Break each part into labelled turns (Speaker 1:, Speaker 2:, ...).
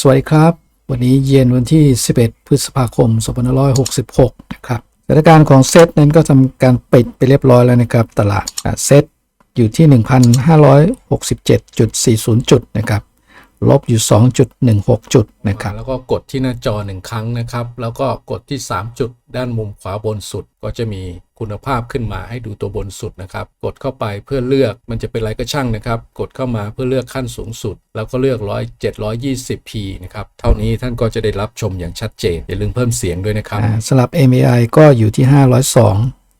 Speaker 1: สวัสดีครับ วันนี้เย็นวันที่ 11 พฤษภาคม 2566 นะครับสถานการณ์ของเซตนั้นก็ทำการปิดไปเรียบร้อยแล้วนะครับ ตลาดเซตอยู่ที่ 1,567.40 จุดนะครับ ลบอยู่ 2.16 จุดนะครับ
Speaker 2: แล้วก็กดที่หน้าจอหนึ่งครั้งนะครับ แล้วก็กดที่ 3 จุดด้านมุมขวาบนสุด ก็จะมีคุณภาพขึ้นมาให้ดูตัวบนสุดนะครับ กดเข้าไปเพื่อเลือกมันจะเป็นอะไรก็ช่างนะครับ กดเข้ามาเพื่อเลือกขั้นสูงสุด แล้วก็เลือก100 720p นะครับ เท่านี้ท่านก็จะได้รับชมอย่างชัดเจน อย่าลืมเพิ่มเสียงด้วยนะครับ
Speaker 1: อ่าสำหรับ MAI ก็อยู่ที่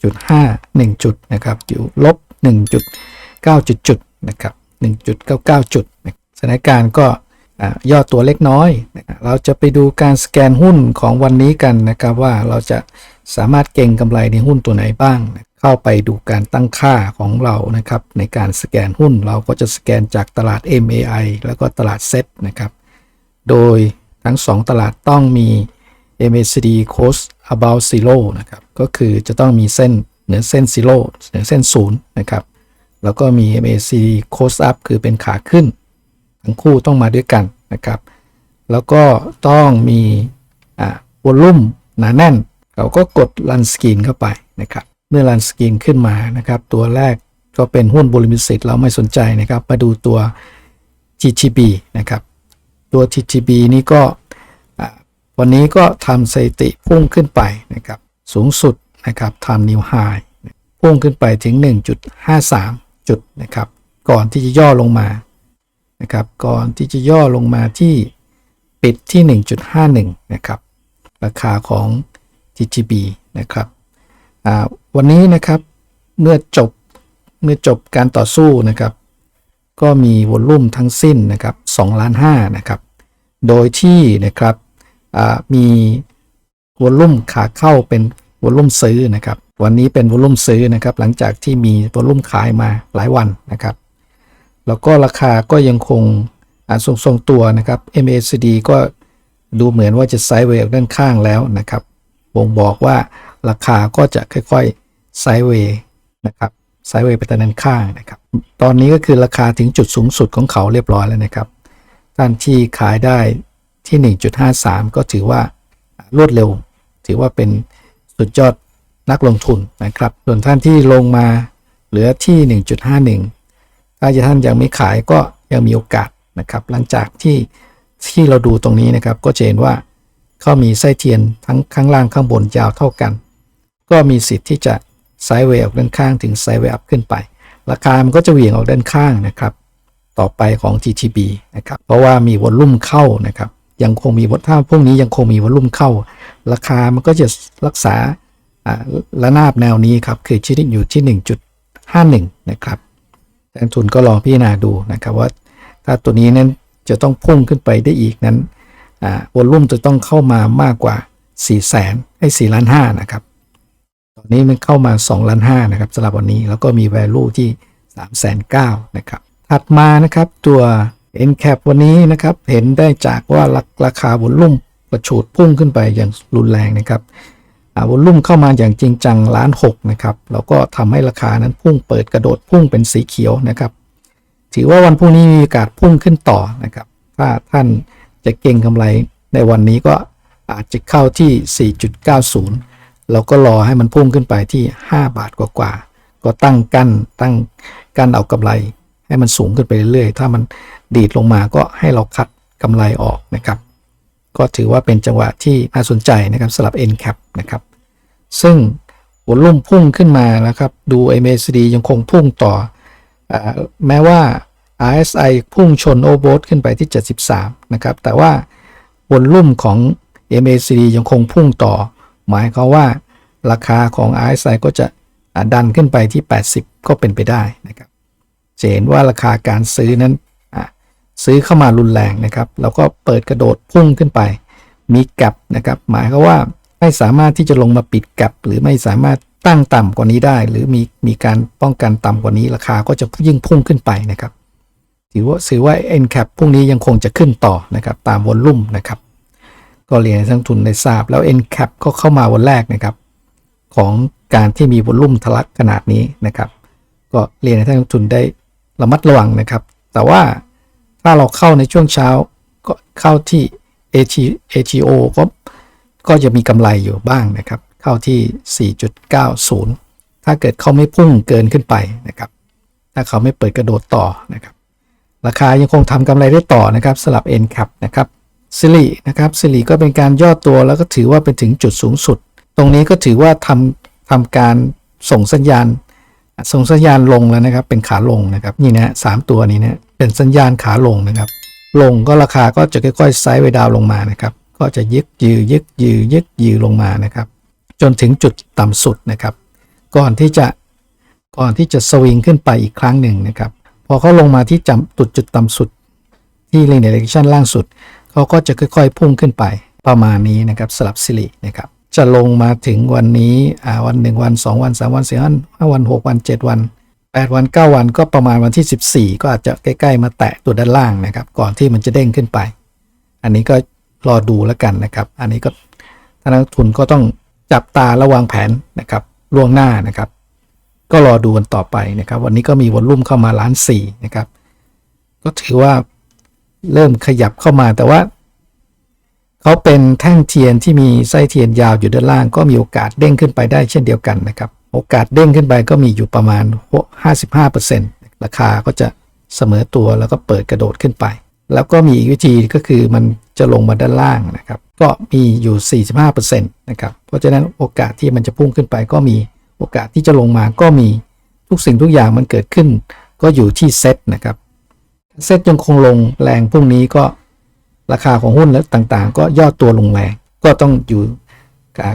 Speaker 1: 502.51 จุดนะครับ อยู่ลบ 1.9 จุดจุดนะครับ 1.99 จุดนะส ถานการณ์ก็ย่อตัวเล็กน้อย เราจะไปดูการสแกนหุ้นของวันนี้กันนะครับว่าเราจะสามารถเก็งกำไรในหุ้นตัวไหนบ้าง เข้าไปดูการตั้งค่าของเรานะครับ ในการสแกนหุ้นเราก็จะสแกนจากตลาด MAI แล้วก็ตลาดเซ็ตนะครับ โดยทั้ง 2 ตลาดต้องมี MACD Close about zero นะครับ ก็คือจะต้องมีเส้นเหนือเส้น zero เหนือเส้นศูนย์นะครับ แล้วก็มี MACD Close up คือเป็นขาขึ้น ทั้งคู่ต้องมาด้วยกันนะครับ แล้วก็ต้องมีอ่าวอลลุ่มหนาแน่น เราก็กด Run Screen เข้าไปนะครับ เมื่อ Run Screen ขึ้นมานะครับ ตัวแรกก็เป็นหุ้นบริมิสิตเราไม่สนใจนะครับ มาดูตัว GGB นะครับ ตัว TGB นี้ก็วันนี้ก็ทำสถิติพุ่งขึ้นไปนะครับ สูงสุดนะครับทำนิวไฮพุ่งขึ้นไปถึง 1.53 จุดนะครับ ก่อนที่จะย่อลงมา นะครับก่อนที่จะย่อลงมาที่ปิดที่ 1.51 นะครับ ราคาของ TGB นะครับวันนี้นะครับเมื่อจบเมื่อจบการต่อสู้นะครับ ก็มีวอลลุ่มทั้งสิ้นนะครับ2ล้าน5นะครับ โดยที่นะครับมีวอลลุ่มขาเข้าเป็นวอลลุ่มซื้อนะครับ วันนี้เป็นวอลลุ่มซื้อนะครับ หลังจากที่มีวอลลุ่มขายมาหลายวันนะครับ แล้วก็ราคาก็ยังคงอ่าทรงทรงๆตัวนะครับ MACD ก็ดูเหมือนว่าจะไซด์เวย์ออกด้านข้างแล้วนะครับบ่งบอกว่าราคาก็จะค่อยๆไซด์เวย์นะครับไซด์เวย์ไปทางด้านข้างนะครับ ตอนนี้ก็คือราคาถึงจุดสูงสุดของเขาเรียบร้อยแล้วนะครับท่านที่ขายได้ที่ 1.53 ก็ถือว่ารวดเร็ว ถือว่าเป็นสุดยอดนักลงทุนนะครับ ส่วนท่านที่ลงมาเหลือที่ 1.51 ถ้าท่านยังไม่ขายก็ยังมีโอกาสนะครับ หลังจากที่ที่เราดูตรงนี้นะครับ ก็จะเห็นว่าเขามีไส้เทียนทั้งข้างล่างข้างบนยาวเท่ากัน ก็มีสิทธิ์ที่จะไซด์เวย์ออกด้านข้างถึงไซด์เวย์อัพขึ้นไป ราคามันก็จะเหวี่ยงออกด้านข้างนะครับ ต่อไปของ TTB นะครับ เพราะว่ามีวอลลุ่มเข้านะครับ ยังคงมีวอลถ้าพวกนี้ยังคงมีวอลลุ่มเข้า ราคามันก็จะรักษาอ่าระนาบแนวนี้ครับ คือชิ้นอยู่ที่ 1.51 นะครับ นักลงทุนก็ลอพิจารณาดูนะครับว่าถ้าตัวนี้นั้นจะต้องพุ่งขึ้นไปได้อีกนั้นอ่าวอลลุ่มจะต้องเข้ามามากกว่า 4 0 0แสนให้4ล้าน5นะครับ ตอนนี้มันเข้ามา2ล้าน5นะครับสำหรับวันนี้แล้วก็มี value ที่3 9 0 0 0นะครับ ถัดมานะครับตัว NCAP วันนี้นะครับ เห็นได้จากว่าราราคาวอลลุ่มกระฉูดพุ่งขึ้นไปอย่างรุนแรงนะครับ วอลลุ่มเข้ามาอย่างจริงจังล้านหกนะครับแล้วก็ทำให้ราคานั้นพุ่งเปิดกระโดดพุ่งเป็นสีเขียวนะครับ ถือว่าวันพรุ่งนี้มีโอกาสพุ่งขึ้นต่อนะครับ ถ้าท่านจะเก็งกำไรในวันนี้ก็อาจจะเข้าที่ 4.90เราก็รอให้มันพุ่งขึ้นไปที่ 5 บาทกว่าๆก็ตั้งกั้นตั้งกั้นเอากำไร ให้มันสูงขึ้นไปเรื่อยๆ ถ้ามันดีดลงมาก็ให้เราคัดกำไรออกนะครับ ก็ถือว่าเป็นจังหวะที่น่าสนใจนะครับสำหรับ NCAP นะครับ ซึ่งวอลุ่มพุ่งขึ้นมานะครับ ดู MACD ยังคงพุ่งต่ออแม้ว่า RSI พุ่งชน o v e r b o t ขึ้นไปที่ 73 นะครับ แต่ว่าวอลุ่มของ MACD ยังคงพุ่งต่อ หมายความว่าราคาของ RSI ก็จะดันขึ้นไปที่ 80 ก็เป็นไปได้นะครับจะเห็นว่าราคาการซื้อนั้น ซื้อเข้ามารุนแรงนะครับแล้วก็เปิดกระโดดพุ่งขึ้นไป มีแกลบนะครับหมายความว่าไม่สามารถที่จะลงมาปิดแกลบหรือไม่สามารถตั้งต่ำกว่านี้ได้ หรือมีมีการป้องกันต่ำกว่านี้ราคาก็จะยิ่งพุ่งขึ้นไปนะครับถือว่าถือว่า NCAP พรุ่งนี้ยังคงจะขึ้นต่อนะครับตามวอลลุ่มนะครับก็เรียนให้ทั้งทุนได้ทราบแล้ว NCAP ก็เข้ามาวันแรกนะครับของการที่มีวอลลุ่มทะลักขนาดนี้นะครับ ก็เรียนให้ท่านนักลงทุนได้ระมัดระวังนะครับ แต่ว่า ถ้าเราเข้าในช่วงเช้าก็เข้าที่ AG AGO ก็ก็จะมีกำไรอยู่บ้างนะครับ เข้าที่ 4.90 ถ้าเกิดเขาไม่พุ่งเกินขึ้นไปนะครับ ถ้าเขาไม่เปิดกระโดดต่อนะครับ ราคายังคงทำกำไรได้ต่อนะครับสลับ N ครับนะครับซิลินะครับซิลิก็เป็นการย่อตัวแล้วก็ถือว่าเป็นถึงจุดสูงสุด ตรงนี้ก็ถือว่าทำทำการส่งสัญญาณ ส่งสัญญาณลงแล้วนะครับ เป็นขาลงนะครับ นี่นะสามตัวนี้นี่ย เป็นสัญญาณขาลงนะครับ ลงก็ราคาก็จะค่อยๆไซด์ไปดาวลงมานะครับ ก็จะยึกยือยึกยือยึกยือลงมานะครับ จนถึงจุดต่ำสุดนะครับ ก่อนที่จะก่อนที่จะสวิงขึ้นไปอีกครั้งหนึ่งนะครับ พอเขาลงมาที่จำจุดจุดต่ำสุด ที่ linear regression ล่างสุดเขาก็จะค่อยๆ พุ่งขึ้นไปประมาณนี้นะครับสลับสิรินะครับจะลงมาถึงวันนี้อ่าวันหนึ่งวันสองวันสามวันสี่วันห้าวันหกวันเจ็ดวัน แปดวันเก้าวันก็ประมาณวันที่สิบสี่ก็อาจจะใกล้ ๆ มาแตะตัวด้านล่างนะครับ ก่อนที่มันจะเด้งขึ้นไป อันนี้ก็รอดูแล้วกันนะครับ อันนี้ก็ท่านนักทุนก็ต้องจับตาระวางแผนนะครับล่วงหน้านะครับ ก็รอดูกันต่อไปนะครับ วันนี้ก็มีวอลลุ่มเข้ามาล้านสี่นะครับ ก็ถือว่าเริ่มขยับเข้ามาแต่ว่าเขาเป็นแท่งเทียนที่มีไส้เทียนยาวอยู่ด้านล่าง ก็มีโอกาสเด้งขึ้นไปได้เช่นเดียวกันนะครับ โอกาสเด้งขึ้นไปก็มีอยู่ประมาณ 55%ราคาก็จะเสมอตัวแล้วก็เปิดกระโดดขึ้นไป แล้วก็มีอีกวิธีก็คือมันจะลงมาด้านล่างนะครับ ก็มีอยู่ 45%นะครับ เพราะฉะนั้นโอกาสที่มันจะพุ่งขึ้นไปก็มีโอกาสที่จะลงมาก็มีทุกสิ่งทุกอย่างมันเกิดขึ้น ก็อยู่ที่เซตนะครับเซตยังคงลงแรงพรุ่งนี้ก็ราคาของหุ้นและต่างๆ ก็ย่อตัวลงแรงก็ต้องอยู่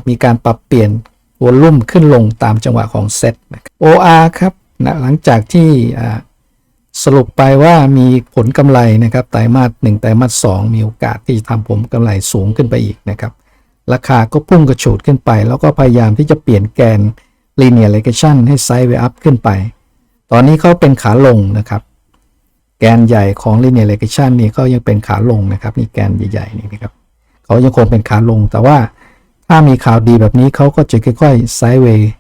Speaker 1: มีการปรับเปลี่ยน วอลลุ่มขึ้นลงตามจังหวะของเซตนะครับ OR ครับนะหลังจากที่สรุปไปว่ามีผลกำไรนะครับไตรมาสหนึ่งไตรมาสสองมีโอกาสที่จะทำผลกำไรสูงขึ้นไปอีกนะครับราคาก็พุ่งกระโฉดขึ้นไป แล้วก็พยายามที่จะเปลี่ยนแกน linear regression ให้ไซด์เวอัพขึ้นไป ตอนนี้เขาเป็นขาลงนะครับ แกนใหญ่ของ linear regression นี่ก็ยังเป็นขาลงนะครับ นี่แกนใหญ่ๆนี่นะครับเขายังคงเป็นขาลงแต่ว่า ถ้ามีข่าวดีแบบนี้เขาก็จะค่อยๆไซด์เวย์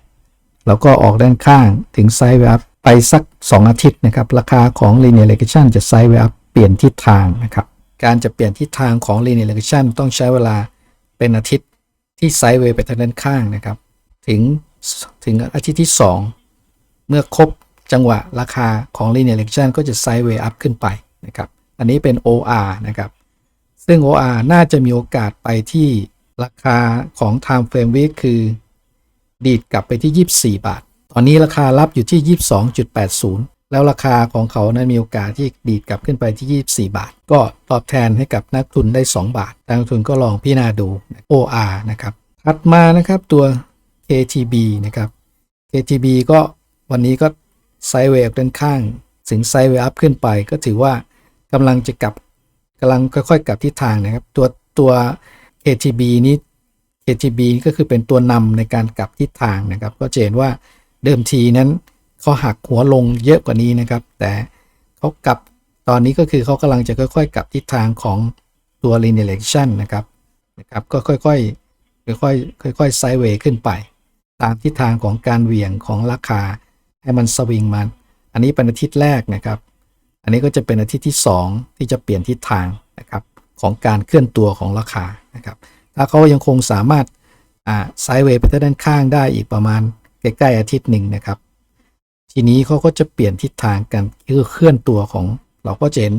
Speaker 1: แล้วก็ออกด้านข้างถึงไซด์เวอัพไปสัก 2 อาทิตย์นะครับ ราคาของ linear regression จะไซด์เวอัพเปลี่ยนทิศทางนะครับ การจะเปลี่ยนทิศทางของ linear regression ต้องใช้เวลาเป็นอาทิตย์ที่ไซด์เวย์ไปทางด้านข้างนะครับ ถึงถึงอาทิตย์ที่ 2 เมื่อครบจังหวะราคาของ linear regression ก็จะไซด์เวย์อัพขึ้นไปนะครับ อันนี้เป็น OR นะครับ ซึ่ง OR น่าจะมีโอกาสไปที่ ราคาของ time frame week คือ ดีดกลับไปที่ 24 บาท ตอนนี้ราคารับอยู่ที่ 22.80 แล้วราคาของเขานั้นมีโอกาสที่ดีดกลับขึ้นไปที่ 24 บาท ก็ตอบแทนให้กับนักทุนได้ 2 บาท นักทุนก็ลองพิจารณาดู OR นะครับถัดมานะครับตัว KTB นะครับ KTB ก็วันนี้ก็ไซด์เวย์ด้านข้าง ถึงไซด์เวย์อัพขึ้นไป ก็ถือว่ากำลังจะกลับกำลังค่อยๆกลับทิศทางนะครับ ตัวตัว KTB นี้ KTB ก็คือเป็นตัวนำในการกลับทิศทางนะครับ ก็จะเห็นว่าเดิมทีนั้นเขาหักหัวลงเยอะกว่านี้นะครับ แต่เขากลับตอนนี้ก็คือเขากำลังจะค่อยๆกลับทิศทางของตัว linear regression นะครับนะครับก็ค่อยๆค่อยๆค่อยๆไซด์เวย์ขึ้นไป ตามทิศทางของการเหวี่ยงของราคาให้มันสวิงมัน อันนี้เป็นอาทิตย์แรกนะครับ อันนี้ก็จะเป็นอาทิตย์ที่ 2 ที่จะเปลี่ยนทิศทางนะครับของการเคลื่อนตัวของราคา นะครับถ้าเขายังคงสามารถอ่าไซด์เวย์ไปทางด้านข้างได้อีกประมาณใกล้ๆอาทิตย์หนึ่งนะครับ ทีนี้เขาก็จะเปลี่ยนทิศทางกันคือเคลื่อนตัวของเราก็จะเห็น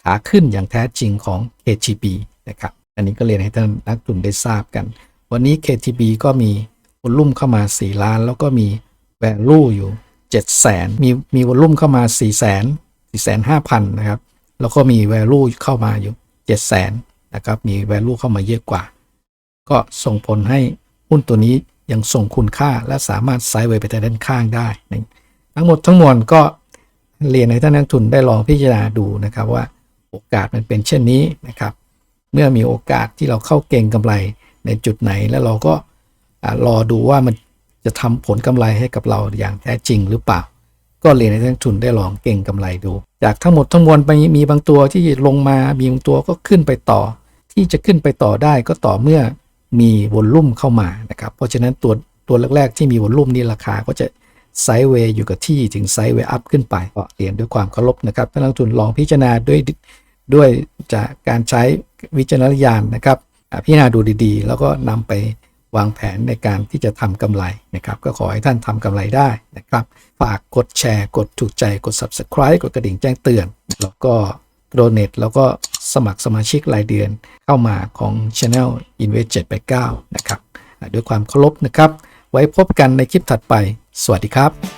Speaker 1: ขาขึ้นอย่างแท้จริงของ KTB นะครับ อันนี้ก็เรียนให้ท่านนักทุนได้ทราบกัน วันนี้ KTB ก็มีวอลลุ่มเข้ามา 4 ล้าน แล้วก็มี value อยู่7แสนมีมีวอลลุ่มเข้ามา4แสน4แสน5พันนะครับ แล้วก็มี value เข้ามาอยู่7แสน นะครับมี value เข้ามาเยอะกว่า ก็ส่งผลให้หุ้นตัวนี้ยังส่งคุณค่าและสามารถไซด์เวย์ไปทางด้านข้างได้นะทั้งหมดทั้งมวลก็เรียนให้ท่านนักทุนได้ลองพิจารณาดูนะครับว่าโอกาสมันเป็นเช่นนี้นะครับ เมื่อมีโอกาสที่เราเข้าเก่งกำไรในจุดไหนแล้วเราก็รอดูว่ามันจะทำผลกำไรให้กับเราอย่างแท้จริงหรือเปล่า ก็เรียนให้ท่านนักทุนได้ลองเก่งกำไรดู จากทั้งหมดทั้งมวลไปมีบางตัวที่ลงมามีบางตัวก็ขึ้นไปต่อ ที่จะขึ้นไปต่อได้ก็ต่อเมื่อมีวอลลุ่มเข้ามานะครับ เพราะฉะนั้นตัวตัวแรก ๆ ที่มีวอลลุ่มนี่ราคาก็จะไซด์เวย์อยู่กับที่ถึงไซด์เวย์อัพขึ้นไปก็เรียนด้วยความเคารพนะครับท่านนักลงทุนลองพิจารณาด้วยด้วยจากการใช้วิจารณญาณนะครับ พิจารณาดูดีๆ แล้วก็นำไปวางแผนในการที่จะทำกำไรนะครับ ก็ขอให้ท่านทำกำไรได้นะครับ ฝากกดแชร์ กดถูกใจ กด subscribe กดกระดิ่งแจ้งเตือน แล้วก็ โดเน t แล้วก็สมัครสมาชิกรายเดือนเข้ามาของ Channel Invest 789 นะครับ ด้วยความเคารพนะครับ ไว้พบกันในคลิปถัดไป สวัสดีครับ